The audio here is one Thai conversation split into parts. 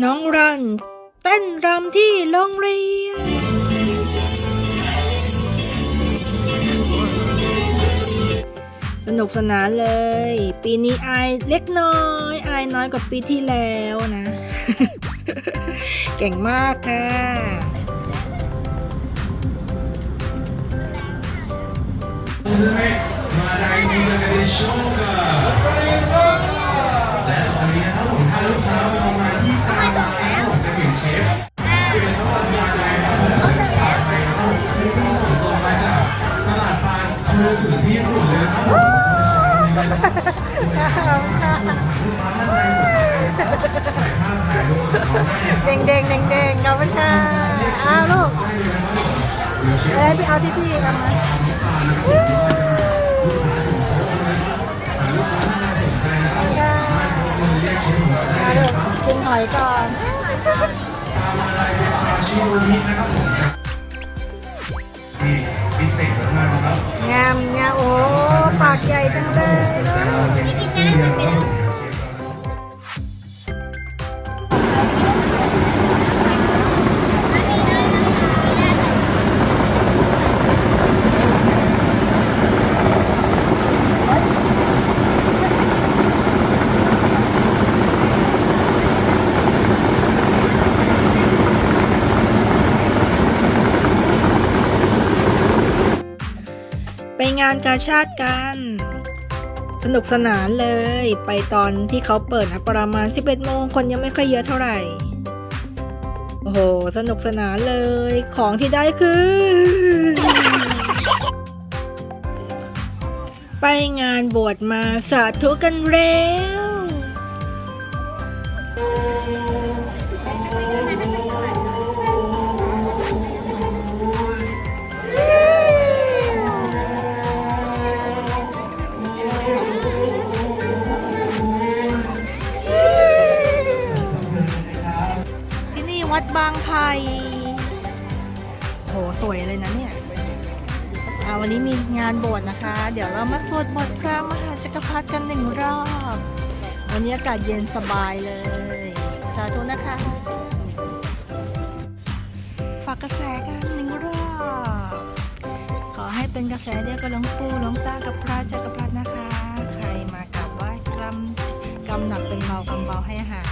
น้องรันเต้นรำที่โรงเรียน สนุกสนานเลย ปีนี้อายเล็กน้อย อายน้อยกว่าปีที่แล้วนะ เก่งมากค่ะมาได้มีกันในโชว์กับและ มาจากตลาดปานอำเภอสุนที่ญี่ปุ่นเลยนะครับผมลูกค้าท่านใดสนใจถ่ายภาพถ่ายรูปกับเขาได้นะครับเด้งเด้งเด้งเด้งขอบคุณค่ะอ้าวลูกเอ้ยพี่เอาที่พี่เอามาลูกค้าท่านใดสนใจนะครับค่ะมาลูกกินหอยก่อน ชิโอมินะครับผมนี่พิเศษมากนะครับ งามงามโอ้ ปากใหญ่จังเลยเนอะานกาชาติกัน สนุกสนานเลย ไปตอนที่เขาเปิดนะประมาณ 11โมงคนยังไม่ค่อยเยอะเท่าไหร่ โอ้โห สนุกสนานเลย ของที่ได้คือ ไปงานบวชมาสาธุกันเร็ว บางไผ่โหสวยเลยนะเนี่ยอ่าวันนี้มีงานโบสถ์นะคะ เดี๋ยวเรามาสวดบทพระมหาจักรพรรดิกันหนึ่งรอบ วันนี้อากาศเย็นสบายเลย สาธุนะคะ ฝากกระแสกันหนึ่งรอบ ขอให้เป็นกระแสเดียวกับหลวงปู่หลวงตากับพระจักรพรรดินะคะ ใครมากราบไหว้กรรมกรรมหนักเป็นเบากรรมเบาให้หาย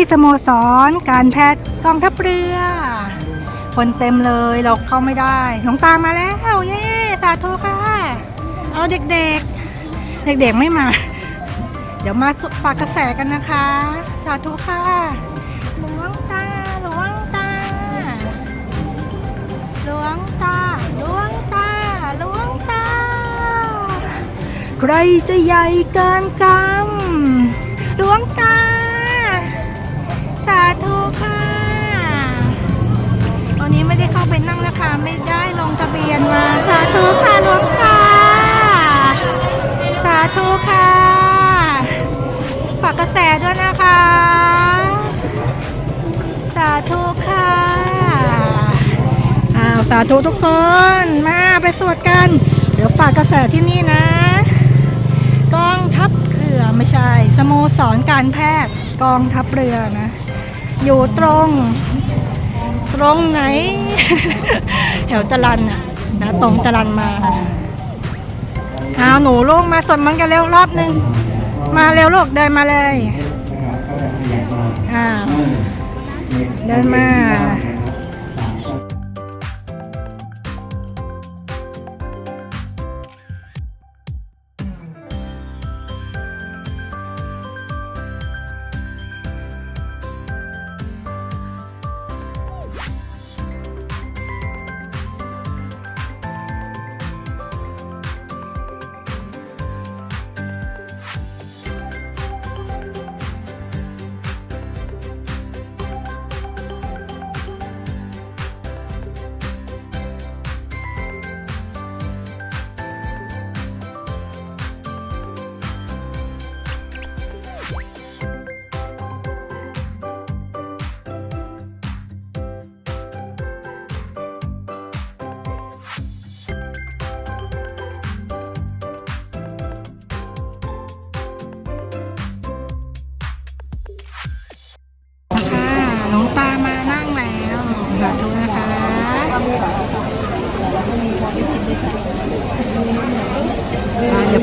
ที่สโมสรการแพทย์กองทัพเรือ คนเต็มเลยเราเข้าไม่ได้หลวงตามาแล้วเย้สาธุค่ะ เอาเด็กๆ เด็กๆไม่มา เดี๋ยวมาฝากกระแสกันนะคะ สาธุค่ะหลวงตาหลวงตาหลวงตาหลวงตาหลวงตา ใครจะใหญ่เกินกรรมดวงตา ค่ะไม่ได้ลงทะเบียนมา สาธุค่ะหลวงตา สาธุค่ะ ฝากกระแสด้วยนะคะ สาธุค่ะอ้าวสาธุทุกคนมาไปสวดกัน เดี๋ยวฝากกระแสที่นี่นะ กองทัพเรือไม่ใช่ สโมสรการแพทย์กองทัพเรือนะ อยู่ตรง ตรงไหน แถวจรันอะนะตรงจรันมาเอาหนูลูกมาสวดมันต์กันเร็วรอบหนึ่งมาเร็วลูกเดินมาเลยอ้าวเดินมา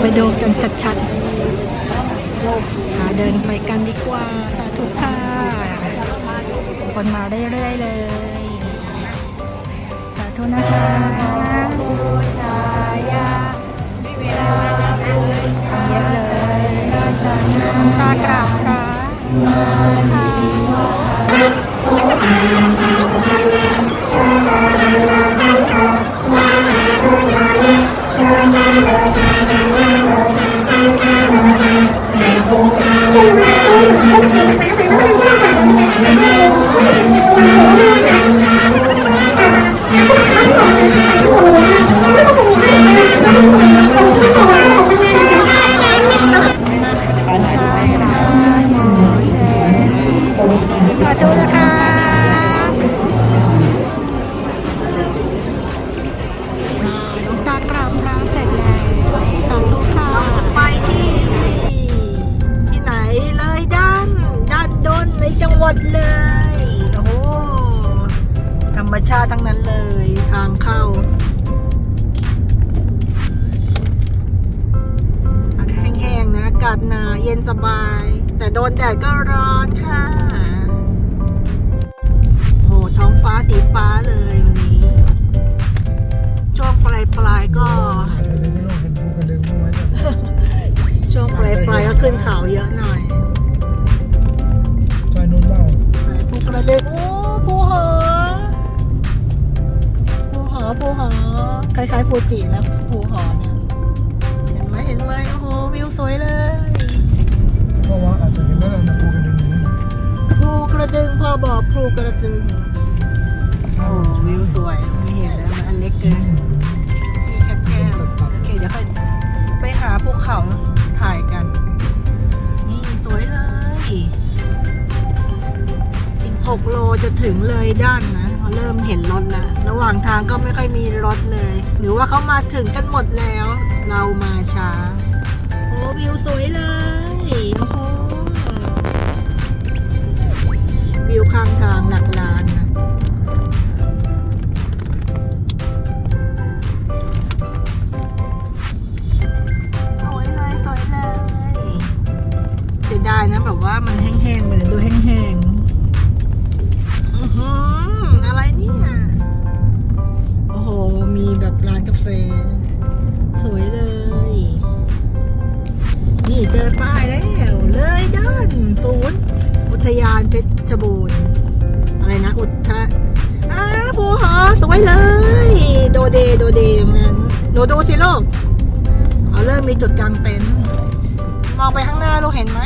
ไปดูกันชัดๆหาเดินไปกันดีกว่า สาธุค่ะ คนมาเรื่อยๆเลย สาธุนะคะเยอะเลยน้ำตากราบค่ะ เช เลยทางเข้าอากาศแห้งๆนะอากาศหนาเย็นสบาย แต่โดนแดดก็ร้อนค่ะ โหท้องฟ้าสีฟ้าเลยวันนี้ช่วงปลายปลายๆก็หายเลยที่โลกเห็นภูกระดึงบ้างไหมเนี่ยช่วงปลายปลายๆก็ขึ้นเขาเยอะหน่อยจอยนุ่นเบ้าไหนภูกระดึงโอ้ภูหอภูหอ ภูหอ คล้ายๆฟูจินะภูหอเนี่ย เห็นไหมเห็นไหมโอ้โหวิวสวยเลยเพราะว่าอาจจะเห็นได้แล้วนะภูกระดึงอยู่นี่ภูกระดึงพ่อบอกภูกระดึงใช่โอ้วิวสวยไม่เห็นแล้วมันอันเล็กเกินที่แคบๆโอเคเดี๋ยวค่อยไปหาภูเขาถ่ายกัน นี่สวยเลยอีกหกโลจะถึงเลยด้านนะเขาเริ่มเห็นรถแล้ว ระหว่างทางก็ไม่ค่อยมีรถเลย หรือว่าเขามาถึงกันหมดแล้ว เรามาช้าโอ้วิวสวยเลยโอ้วิวข้างทางหลักล้านนะ หนูดดูสิลูก เอาเริ่มมีจุดกลางเต็นท์ มองไปข้างหน้าลูกเห็นไหม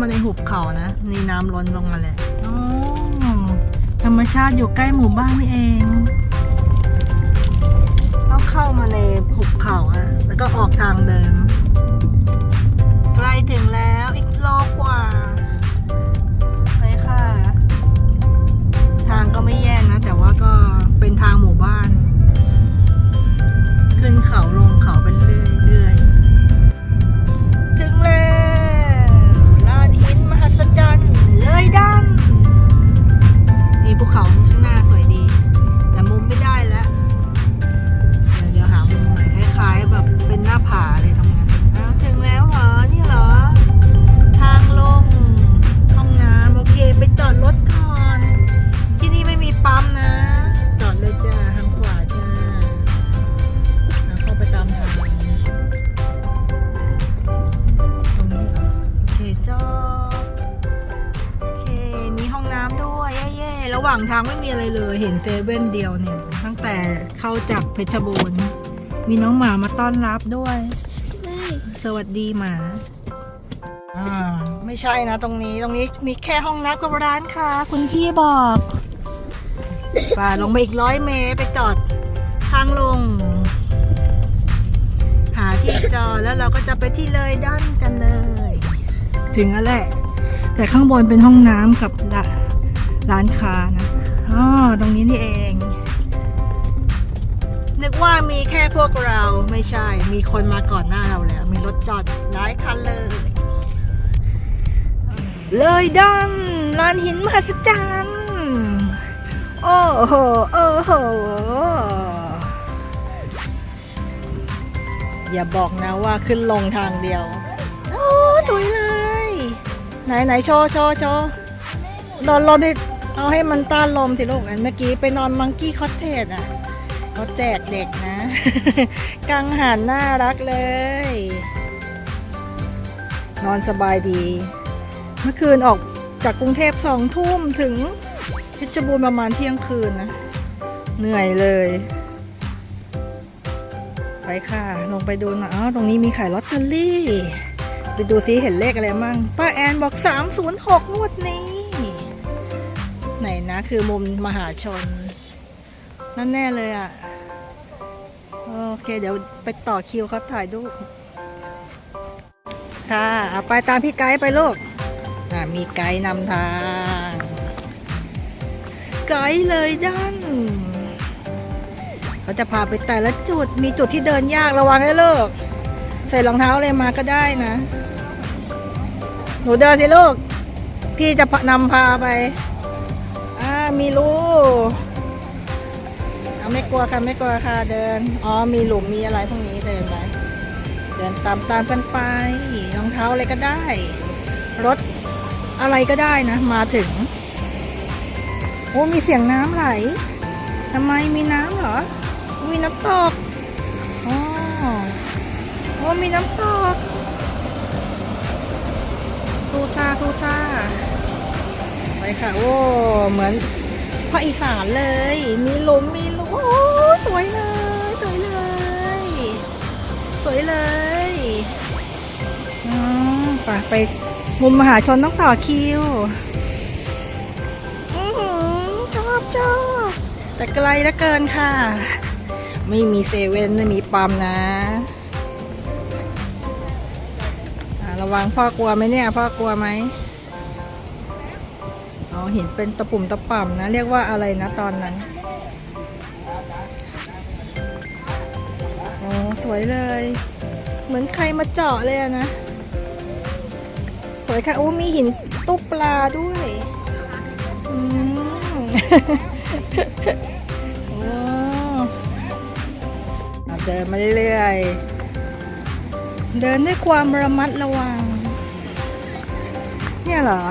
มาในหุบเขานะนี่น้ำล้นลงมาเลยธรรมชาติอยู่ใกล้หมู่บ้านนี่เองต้อง ยเห็นเซเว่นเดียวเนี่ย ตั้งแต่เข้าจากเพชรบูรณ์ มีน้องหมามาต้อนรับด้วย สวัสดีหมา อ่า ไม่ใช่นะตรงนี้ ตรงนี้มีแค่ห้องน้ำกับร้านค่ะ คุณพี่บอกป่าลงไปอีกร้อยเมตรไปจอดทางลง หาที่จอดแล้วเราก็จะไปที่เลยด้านกันเลย ถึงแล้วแหละ แต่ข้างบนเป็นห้องน้ำกับร้าร้านค้านะ อ๋อตรงนี้นี่เอง นึกว่ามีแค่พวกเราไม่ใช่ มีคนมาก่อนหน้าเราแล้ว มีรถจอดหลายคันเลย เลยดันลานหินมหัศจรรย์โอ้โห โอ้โห อย่าบอกนะว่าขึ้นลงทางเดียว โอ้สวยเลย ไหนไหนโชว์โชว์โชว์นอนลมดิ เอาให้มันต้านลมสิลูกอันเมื่อกี้ไปนอนมังกี้คอตเทจอะเขาแจกเด็กนะ กังหันน่ารักเลย นอนสบายดี เมื่อคืนออกจากกรุงเทพสองทุ่มถึงเพชรบูรณ์ประมาณเที่ยงคืนนะ เหนื่อยเลย ไปค่ะ ลงไปดูนะอ๋อตรงนี้มีขายลอตเตอรี่ ไปดูซิเห็นเลขอะไรมั่งป้าแอนบอก 306งวดนี้ ไหนนะคือมุมมหาชน นั่นแน่เลยอะ โอเค เดี๋ยวไปต่อคิวเขาถ่ายรูปค่ะเอาไปตามพี่ไกด์ไปลูกมีไกด์นำทาง ไกด์เลยด้านเขาจะพาไปแต่ละจุดมีจุดที่เดินยากระวังให้ลูกใส่รองเท้าอะไรมาก็ได้นะ หนูเดินสิลูก พี่จะนำพาไป มีรูเอาไม่กลัวค่ะไม่กลัวค่ะเดิน อ๋อมีหลุมมีอะไรพวกนี้เดินไปเดินตามตามกันไปรองเท้าอะไรก็ได้ รถอะไรก็ได้นะ มาถึง โอ้มีเสียงน้ำไหลทำไมมีน้ำเหรอมีน้ำตกอ๋อโอ้มีน้ำตกทูซาทูซาไปค่ะ โอ้ เหมือนาคอีสานเลย มีหลุมมีหลุมโอ้สวยเลย สวยเลย สวยเลยอ๋อไปไปมุมมหาชนต้องต่อคิวอชอบชอบแต่ไกลเหลือเกินค่ะ ไม่มีเซเว่นไม่มีปั๊มนะะระวังพ่อกลัวไหมเนี่ย พ่อกลัวไหม อ๋อเห็นเป็นตะปุ่มตะป่ำนะ เรียกว่าอะไรนะตอนนั้นโอ้สวยเลย เหมือนใครมาเจาะเลยนะ สวยค่ะโอ้มีหินตุ๊กปลาด้วยอืมโอ้เดินมาเรื่อยๆ เดินด้วยความระมัดระวัง เนี่ยเหรอ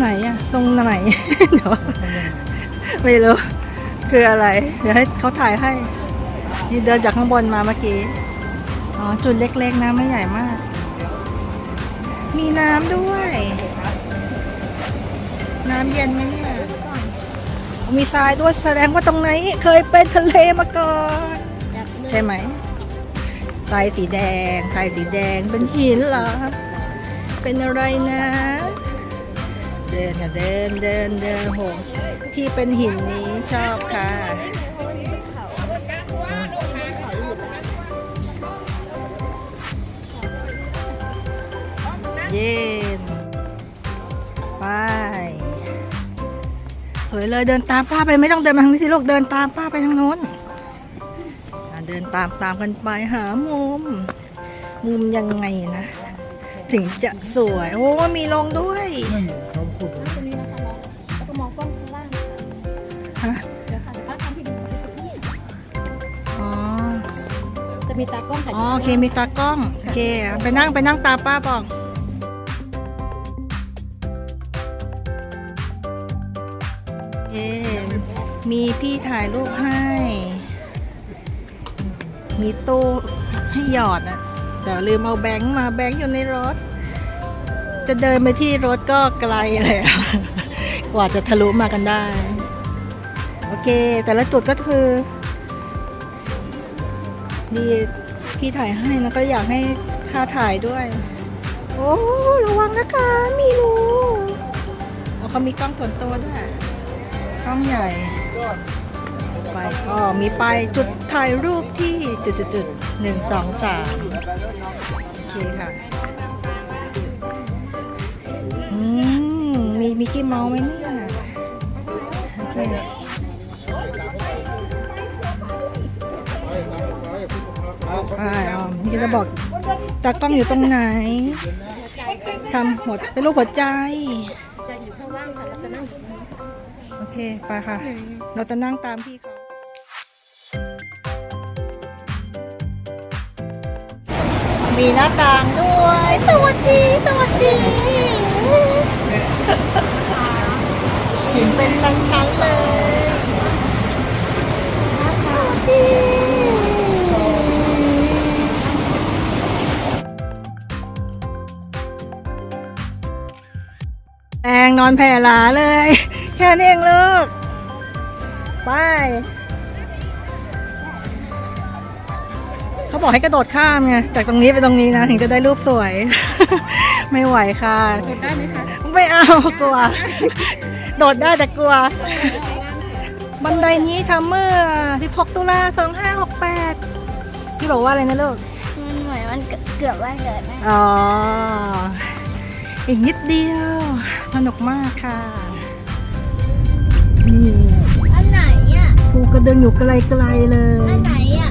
ไหนอะตรงไหน เดี๋ยวไม่รู้ คืออะไร เดี๋ยวให้เขาถ่ายให้ยืนเดินจากข้างบนมาเมื่อกี้ อ๋อ จุดเล็กๆนะไม่ใหญ่มาก มีน้ำด้วย น้ำเย็นไหมเนี่ยมีทรายด้วยแสดงว่าตรงไหน เคยเป็นทะเลมาก่อน ใช่ไหมทรายสีแดงทรายสีแดงเป็นหินเหรอ เป็นอะไรนะ ดินค่ะเดินเดินเดินโหที่เป็นหินนี้ชอบค่ะ เย็นไปสวยเลยเดินตามป้าไปไม่ต้องเดินมาทางนี้สิลูกเดินตามป้าไปทางโน้นเดินตามตามกันไปหามุม มุมยังไงนะ ถึงจะสวย โอ้มีลงด้วย มีตากล้องถ่ายอ๋อโอเคมีตากล้องโอเคไปนั่งไปนั่งตามป้าบอกเอ๊มีพี่ถ่ายรูปให้ มีตู้ให้หยอดอะแต่ลืมเอาแบงค์มาแบงค์อยู่ในรถจจะเดินไปที่รถก็ไกลเลยกว่าจะทะลุมากันได้ โอเค แต่ละจุดก็คือ ดีพี่ถ่ายให้นะก็อยากให้ค่าถ่ายด้วย โอ้ระวังนะคะมีรูอ๋อเขามีกล้องส่วนตัวด้วยกล้องใหญ่ไปก็มีไปายจุดถ่ายรูปที่จุดจุดจุดหนึ่งสองสามโอเคค่ะอืมมีมิกกี้เมาส์ไหมเนี่ยโอเค ไปอ๋อนี่จะบอกตากล้องอยู่ตรงไหนทำหัวเป็นรูปหัวใจจะอยู่ข้างล่างค่ะเราจะนั่งโอเคไปค่ะ เราจะนั่งตามพี่เขามีหน้าต่างด้วย สวัสดี สวัสดี เห็นเป็นชั้นๆเลย องนอนแผ่หลาเลย แค่นี้เองลูก ไป เขาบอกให้กระโดดข้ามไง จากตรงนี้ไปตรงนี้นะ ถึงจะได้รูปสวย ไม่ไหวค่ะกดได้ไหมคะ ไม่เอากลัว โดดได้แต่กลัว บันไดนี้ทำเมื่อ16ตุลา2568 พี่บอกว่าอะไรนะลูก มันเหมือนมันเกือบวันเกิดนะอ๋อ อีกนิดเดียว สนุกมากค่ะ นี่อันไหนอะภูกระดึงอยู่ไกลๆเลย อันไหนอะ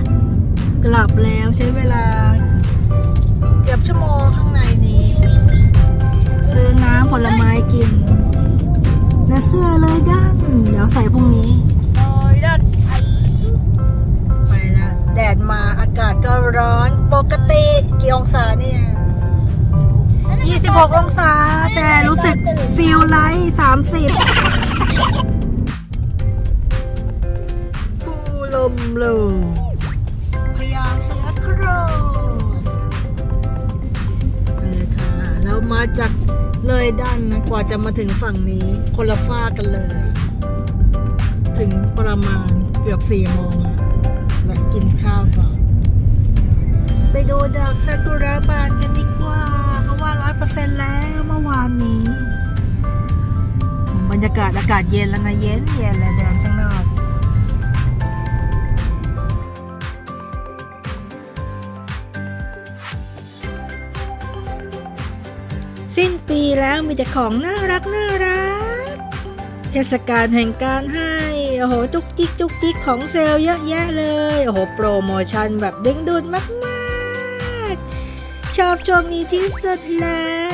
กลับแล้วใช้เวลา เกือบชั่วโมงข้างในนี้ ซื้อน้ำผลไม้กินและเสื้อเลยดันเดี๋ยวใส่พรุ่งนี้โอ้ยดัดไปละแดดมาอากาศก็ร้อนปกติกี่องศาเนี่ย 26 องศา แต่รู้สึกฟีลไลท์30ฟูลมลพญาเสือโครงไปเลยค่ะแล้วมาจากเลยด้านกว่าจะมาถึงฝั่งนี้ คนละฝ้ากกันเลย ถึงประมาณเกือบสี่โมงแล้วแวะกินข้าวก่อน ไปดูดอกซากุระบานกัน 100%แล้วเมื่อวานนี้ บรรยากาศอากาศเย็นแล้วไงเย็นเย็นแล้วเดิข้างนอกสิ้นปีแล้วมีแต่ของน่ารักน่ารัก เทศกาลแห่งการให้ โอ้โหจุกจิกจุกจิกของเซลเยอะแยะเลย โอ้โห โปรโมชั่นแบบดึงดูดมาก ชอบช่วงนี้ที่สุดแล้ว